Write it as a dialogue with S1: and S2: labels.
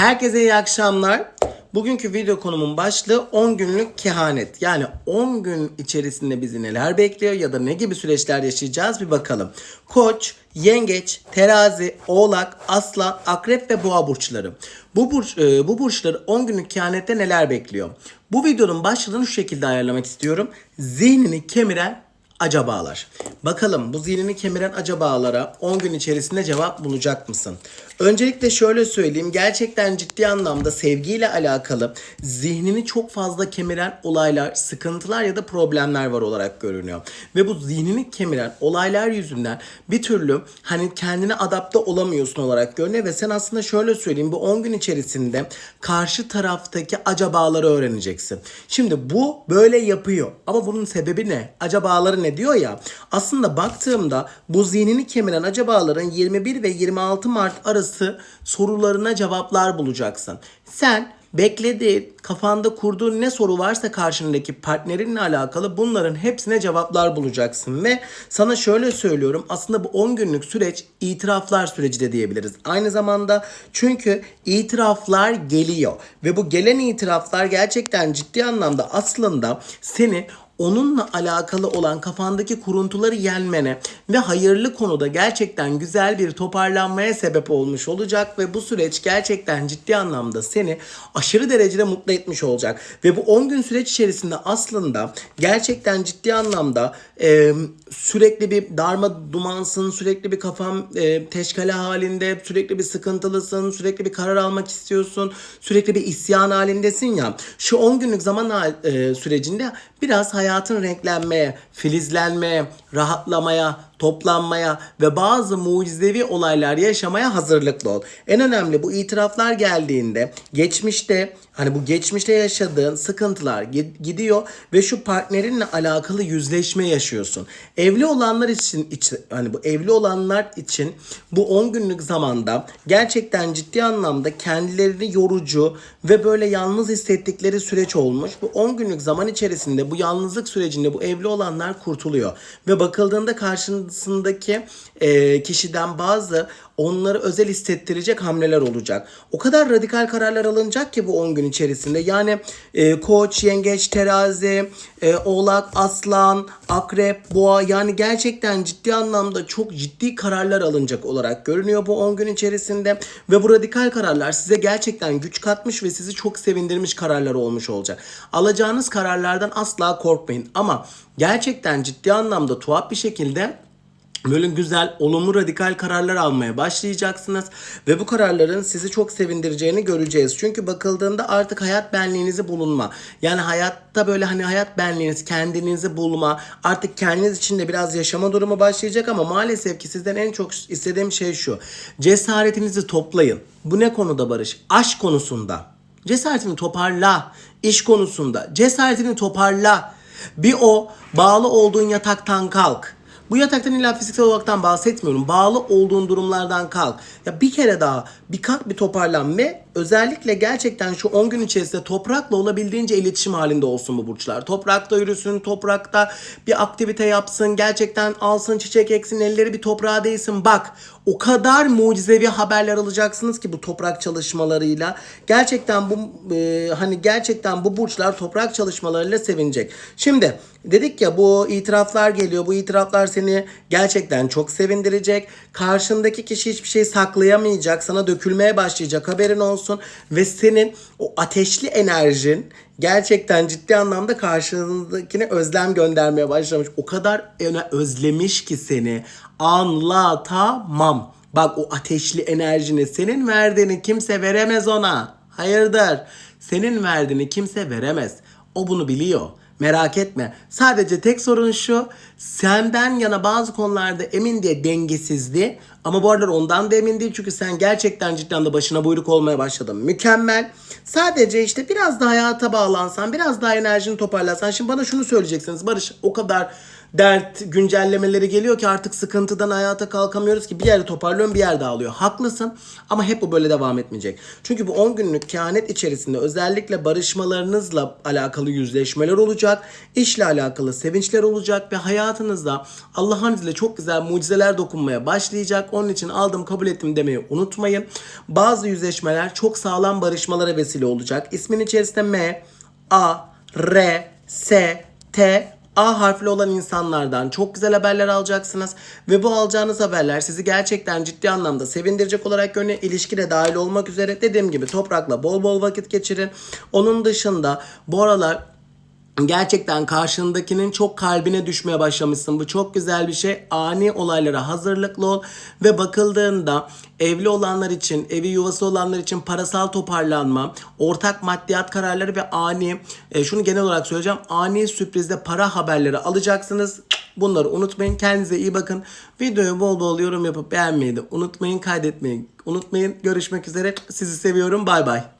S1: Herkese iyi akşamlar. Bugünkü video konumun başlığı 10 günlük kehanet. Yani 10 gün içerisinde bizi neler bekliyor ya da ne gibi süreçler yaşayacağız bir bakalım. Koç, yengeç, terazi, oğlak, aslan, akrep ve boğa burçları. Bu burç e, bu burçları 10 günlük kehanette neler bekliyor? Bu videonun başlığını şu şekilde ayarlamak istiyorum. Zihnini kemiren acabalar. Bakalım bu zihnini kemiren acabalara 10 gün içerisinde cevap bulacak mısın? Öncelikle şöyle söyleyeyim. Gerçekten ciddi anlamda sevgiyle alakalı zihnini çok fazla kemiren olaylar, sıkıntılar ya da problemler var olarak görünüyor. Ve bu zihnini kemiren olaylar yüzünden bir türlü hani kendine adapte olamıyorsun olarak görünüyor ve sen aslında şöyle söyleyeyim bu 10 gün içerisinde karşı taraftaki acabaları öğreneceksin. Şimdi bu böyle yapıyor ama bunun sebebi ne? Acabaları ne diyor ya? Aslında baktığımda bu zihnini kemiren acabaların 21 ve 26 Mart arası sorularına cevaplar bulacaksın. Sen beklediğin, kafanda kurduğun ne soru varsa karşındaki partnerinle alakalı bunların hepsine cevaplar bulacaksın. Ve sana şöyle söylüyorum aslında bu 10 günlük süreç itiraflar süreci de diyebiliriz. Aynı zamanda çünkü itiraflar geliyor ve bu gelen itiraflar gerçekten ciddi anlamda aslında seni onunla alakalı olan kafandaki kuruntuları yenmene ve hayırlı konuda gerçekten güzel bir toparlanmaya sebep olmuş olacak ve bu süreç gerçekten ciddi anlamda seni aşırı derecede mutlu etmiş olacak. Ve bu 10 gün süreç içerisinde aslında gerçekten ciddi anlamda e, sürekli bir darma dumansın, sürekli bir kafam e, teşkale halinde, sürekli bir sıkıntılısın, sürekli bir karar almak istiyorsun, sürekli bir isyan halindesin ya. Şu 10 günlük zaman e, sürecinde biraz hayatın renklenmeye, filizlenmeye, rahatlamaya, toplanmaya ve bazı mucizevi olaylar yaşamaya hazırlıklı ol. En önemli bu itiraflar geldiğinde geçmişte hani bu geçmişte yaşadığın sıkıntılar gidiyor ve şu partnerinle alakalı yüzleşme yaşıyorsun. Evli olanlar için, için hani bu evli olanlar için bu 10 günlük zamanda gerçekten ciddi anlamda kendilerini yorucu ve böyle yalnız hissettikleri süreç olmuş. Bu 10 günlük zaman içerisinde bu yalnızlık sürecinde bu evli olanlar kurtuluyor ve bakıldığında karşısındaki e, kişiden bazı onları özel hissettirecek hamleler olacak. O kadar radikal kararlar alınacak ki bu 10 gün içerisinde. Yani e, koç, yengeç, terazi, e, oğlak, aslan, akrep, boğa yani gerçekten ciddi anlamda çok ciddi kararlar alınacak olarak görünüyor bu 10 gün içerisinde. Ve bu radikal kararlar size gerçekten güç katmış ve sizi çok sevindirmiş kararlar olmuş olacak. Alacağınız kararlardan asla korkmayın ama gerçekten ciddi anlamda tuhaf bir şekilde Böyle güzel, olumlu, radikal kararlar almaya başlayacaksınız. Ve bu kararların sizi çok sevindireceğini göreceğiz. Çünkü bakıldığında artık hayat benliğinizi bulunma. Yani hayatta böyle hani hayat benliğiniz, kendinizi bulma. Artık kendiniz için de biraz yaşama durumu başlayacak ama maalesef ki sizden en çok istediğim şey şu. Cesaretinizi toplayın. Bu ne konuda Barış? Aşk konusunda. Cesaretini toparla. İş konusunda. Cesaretini toparla. Bir o bağlı olduğun yataktan kalk. Bu yataktan illa fiziksel olaraktan bahsetmiyorum. Bağlı olduğun durumlardan kalk. Ya bir kere daha bir kalk bir toparlan ve özellikle gerçekten şu 10 gün içerisinde toprakla olabildiğince iletişim halinde olsun bu burçlar. Toprakta yürüsün, toprakta bir aktivite yapsın, gerçekten alsın çiçek eksin, elleri bir toprağa değsin. Bak o kadar mucizevi haberler alacaksınız ki bu toprak çalışmalarıyla. Gerçekten bu e, hani gerçekten bu burçlar toprak çalışmalarıyla sevinecek. Şimdi dedik ya bu itiraflar geliyor. Bu itiraflar seni gerçekten çok sevindirecek. Karşındaki kişi hiçbir şey saklayamayacak. Sana dökülmeye başlayacak. Haberin olsun ve senin o ateşli enerjin gerçekten ciddi anlamda karşındakine özlem göndermeye başlamış. O kadar özlemiş ki seni anlatamam. Bak o ateşli enerjini senin verdiğini kimse veremez ona. Hayırdır? Senin verdiğini kimse veremez. O bunu biliyor. Merak etme. Sadece tek sorun şu. Senden yana bazı konularda emin diye dengesizdi. Ama bu aralar ondan da emin değil. Çünkü sen gerçekten cidden de başına buyruk olmaya başladın. Mükemmel. Sadece işte biraz da hayata bağlansan, biraz daha enerjini toparlasan. Şimdi bana şunu söyleyeceksiniz. Barış o kadar dert güncellemeleri geliyor ki artık sıkıntıdan hayata kalkamıyoruz ki bir yerde toparlıyorum bir yerde ağlıyor. Haklısın ama hep bu böyle devam etmeyecek. Çünkü bu 10 günlük kehanet içerisinde özellikle barışmalarınızla alakalı yüzleşmeler olacak. işle alakalı sevinçler olacak ve hayatınızda Allah'ın izniyle çok güzel mucizeler dokunmaya başlayacak. Onun için aldım kabul ettim demeyi unutmayın. Bazı yüzleşmeler çok sağlam barışmalara vesile olacak. İsmin içerisinde M, A, R, S, T, A harfli olan insanlardan çok güzel haberler alacaksınız. Ve bu alacağınız haberler sizi gerçekten ciddi anlamda sevindirecek olarak görünüyor. İlişki de dahil olmak üzere dediğim gibi toprakla bol bol vakit geçirin. Onun dışında bu aralar Gerçekten karşındakinin çok kalbine düşmeye başlamışsın. Bu çok güzel bir şey. Ani olaylara hazırlıklı ol ve bakıldığında evli olanlar için, evi yuvası olanlar için parasal toparlanma, ortak maddiyat kararları ve ani, e, şunu genel olarak söyleyeceğim, ani sürprizde para haberleri alacaksınız. Bunları unutmayın. Kendinize iyi bakın. Videoyu bol bol yorum yapıp beğenmeyi de unutmayın. Kaydetmeyi unutmayın. Görüşmek üzere. Sizi seviyorum. Bay bay.